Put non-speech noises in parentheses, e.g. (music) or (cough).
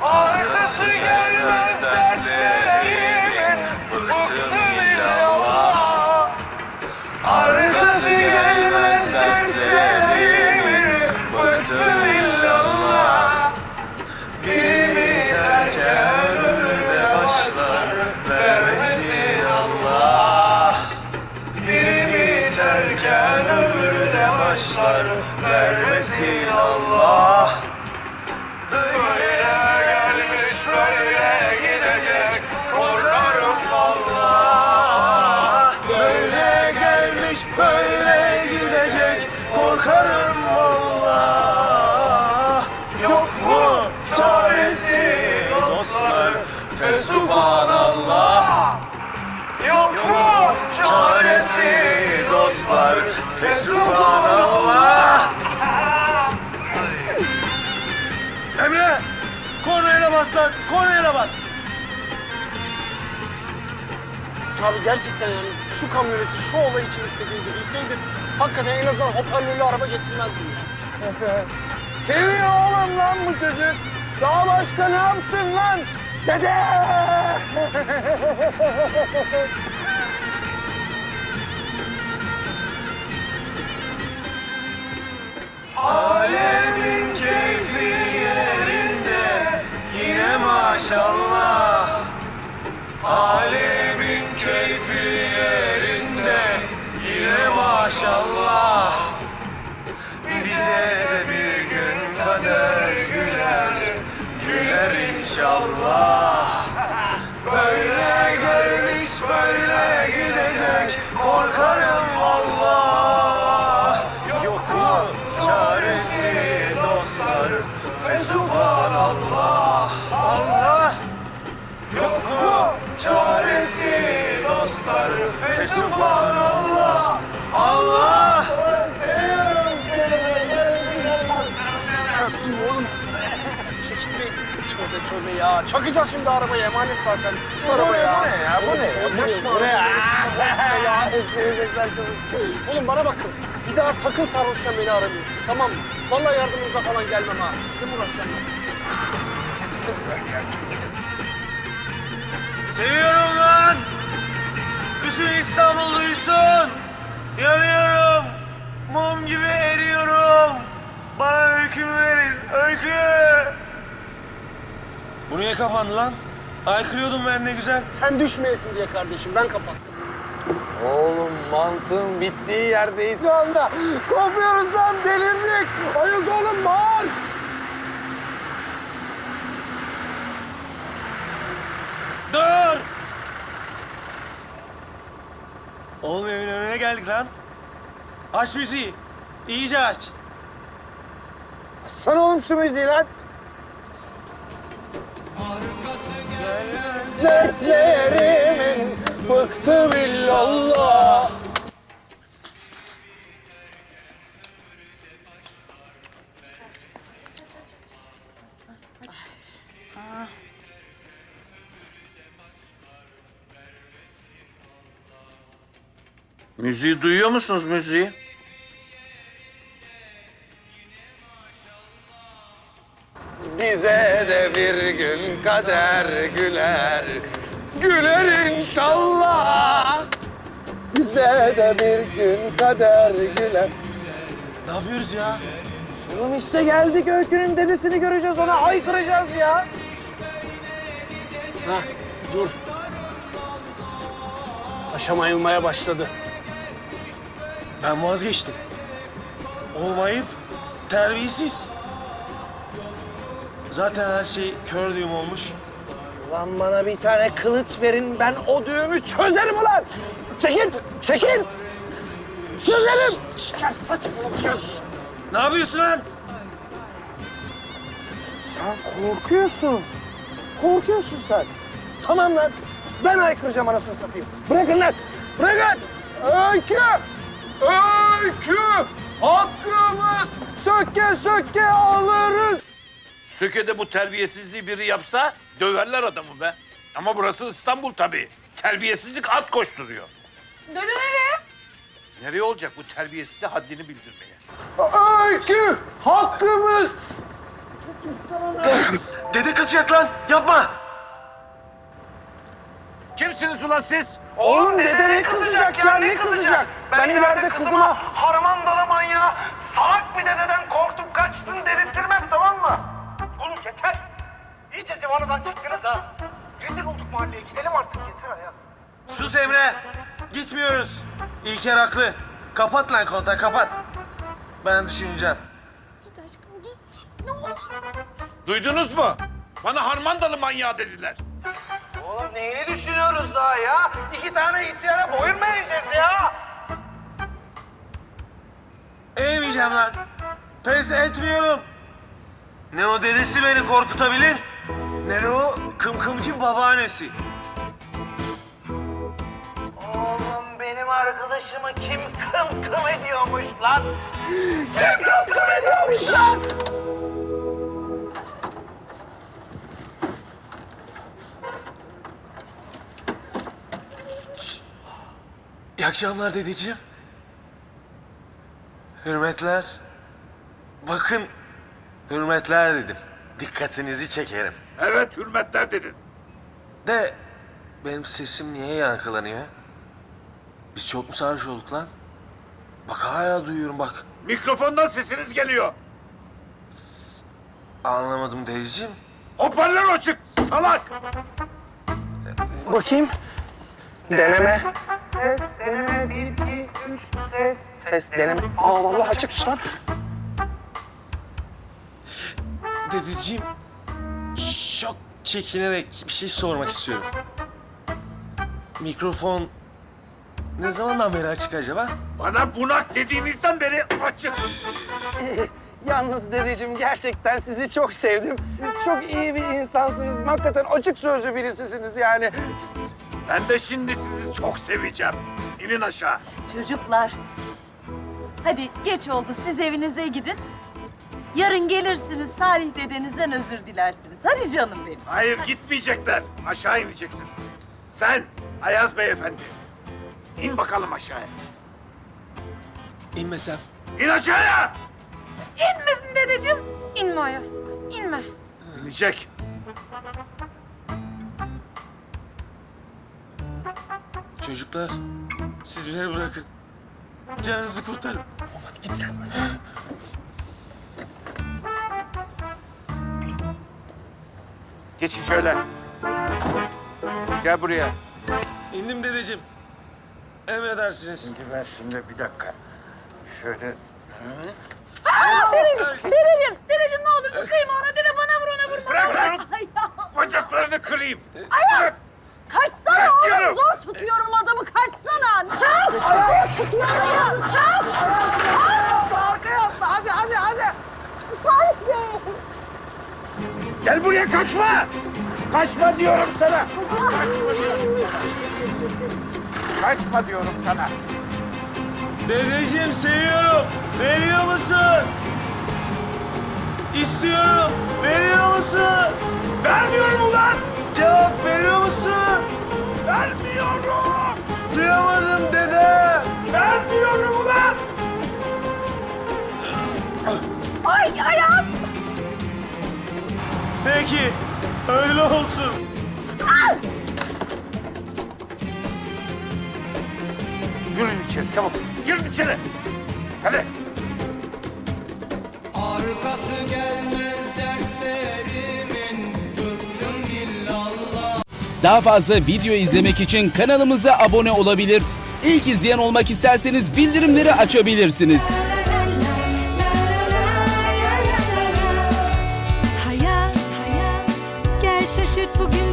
Arkası gelmez böyle gidecek korkarım valla Yok mu çaresi dostlar Fesubhanallah Yok mu çaresi dostlar Fesubhanallah Emre! Kornaya bas lan! Bas! Abi gerçekten yani şu kamyoneti şu olay için istediğinizi bilseydim hakikaten en azından hoparlörlü araba getirmezdim ya. (laughs) Seviyor oğlum lan bu çocuk. Daha başka ne yapsın lan? Dede! (laughs) Alemin keyfi güler inşallah. Ya. Çakacağız şimdi arabaya emanet zaten. Bu ne, bu ne ya, bu ne ya? Yapma. Bu ne ya? (laughs) Sevecekler çabuk. Oğlum bana bakın. Bir daha sakın sarhoşken beni aramıyorsunuz tamam mı? Vallahi yardımınıza falan gelmem ha. Mi uğraşacağım? Seviyorum lan. Bütün İstanbul duysun. Yanıyorum. Mum gibi eriyorum. Bana öykümü verin. Öykü. Bu niye kapandı lan? Aykırıyordum ben ne güzel. Sen düşmeyesin diye kardeşim ben kapattım. Oğlum mantığın bittiği yerdeyiz şu anda. Kopuyoruz lan delirdik. Ayız oğlum bağır. Dur. Oğlum evin önüne geldik lan. Aç müziği. İyice aç. Sen oğlum şu müziği lan. Dertlerimin bıktım illallah. Müziği duyuyor musunuz müziği? Kader güler, güler inşallah. Bize de bir gün kader güler. Ne yapıyoruz ya? Oğlum işte geldik Öykü'nün dedesini göreceğiz ona haykıracağız ya. Hah dur. Aşam ayılmaya başladı. Ben vazgeçtim. Olmayıp terbiyesiz. Zaten her şey kör düğüm olmuş. Lan bana bir tane kılıç verin ben o düğümü çözerim ulan. Çekil, çekil. Çözerim. Ya saçmalama ya. Ne yapıyorsun lan? Sen korkuyorsun. Korkuyorsun sen. Tamam lan. Ben aykıracağım anasını satayım. Bırakın lan. Bırakın. Öykü! Öykü! Hakkımız söke söke alırız. Söke'de bu terbiyesizliği biri yapsa döverler adamı be. Ama burası İstanbul tabii. Terbiyesizlik at koşturuyor. Dede nereye? Nereye olacak bu terbiyesize haddini bildirmeye? Öykü! Hakkımız! Dede kızacak lan. Yapma. Kimsiniz ulan siz? Oğlum dede ne kızacak ya ne kızacak? Ben ileride kızıma harman dalaman ya. İyice zıvanadan çıktınız ha. Rezil olduk mahalleye. Gidelim artık yeter Ayaz. Sus Emre. Gitmiyoruz. İlker haklı. Kapat lan kontağı kapat. Ben düşüneceğim. Git aşkım git git ne olur. Duydunuz mu? Bana harmandalı manyağı dediler. Oğlum neyini düşünüyoruz daha ya? İki tane ihtiyara boyun mu eğeceğiz ya? Eğmeyeceğim lan. Pes etmiyorum. Ne o dedesi beni korkutabilir, ne o kımkımcı babaannesi. Oğlum benim arkadaşımı kim kım kım ediyormuş lan? Kim kım kım ediyormuş lan? İyi akşamlar dedeciğim. Hürmetler. Bakın, hürmetler dedim. Dikkatinizi çekerim. Evet hürmetler dedin. De benim sesim niye yankılanıyor? Biz çok mu sarhoş olduk lan? Bak hala duyuyorum bak. Mikrofondan sesiniz geliyor. Anlamadım dedeciğim. Hoparlör açık salak. Bakayım. Deneme. Ses, deneme. Bir, iki, üç, ses. Ses, deneme. Aa vallahi açıkmış lan. Dedeciğim, çok çekinerek bir şey sormak istiyorum. Mikrofon ne zamandan beri açık acaba? Bana bunak dediğinizden beri açık. (laughs) Yalnız dedeciğim gerçekten sizi çok sevdim. Çok iyi bir insansınız. Hakikaten açık sözlü birisisiniz yani. Ben de şimdi sizi çok seveceğim. İnin aşağı. Çocuklar. Hadi geç oldu siz evinize gidin. Yarın gelirsiniz Salih dedenizden özür dilersiniz. Hadi canım benim. Hayır gitmeyecekler. Aşağı ineceksiniz. Sen Ayaz Beyefendi. İn bakalım aşağıya. İnmesem. İn aşağıya. İnmesin dedeciğim. İnme Ayaz, inme. İnecek. Çocuklar, siz beni bırakın. Canınızı kurtarın. Hadi git sen. Geçin şöyle. Gel buraya. İndim dedeciğim. Emredersiniz. Şimdi ben şimdi bir dakika. Şöyle. Dedeciğim, dedeciğim, dedeciğim ne olursun kıyma ona dede bana vur ona vurma. Bırak lan! Bacaklarını kırayım. Ayaz! Kaçsana Bırak oğlum diyorum. zor tutuyorum adamı kaçsana. Kalk! Ayaz tutuyorum ya. Kalk! Arkaya atla hadi hadi hadi. Salih Bey! Gel buraya kaçma. Kaçma diyorum sana. Kaçma diyorum sana. Dedeciğim seviyorum. Veriyor musun? İstiyorum. Veriyor musun? Peki. Öyle olsun. Girin içeri çabuk. Girin içeri. Hadi. Arkası gelmez dertlerimin Bıktım billallah Daha fazla video izlemek için kanalımıza abone olabilir. İlk izleyen olmak isterseniz bildirimleri açabilirsiniz. Hayat, gel şaşırt bugün beni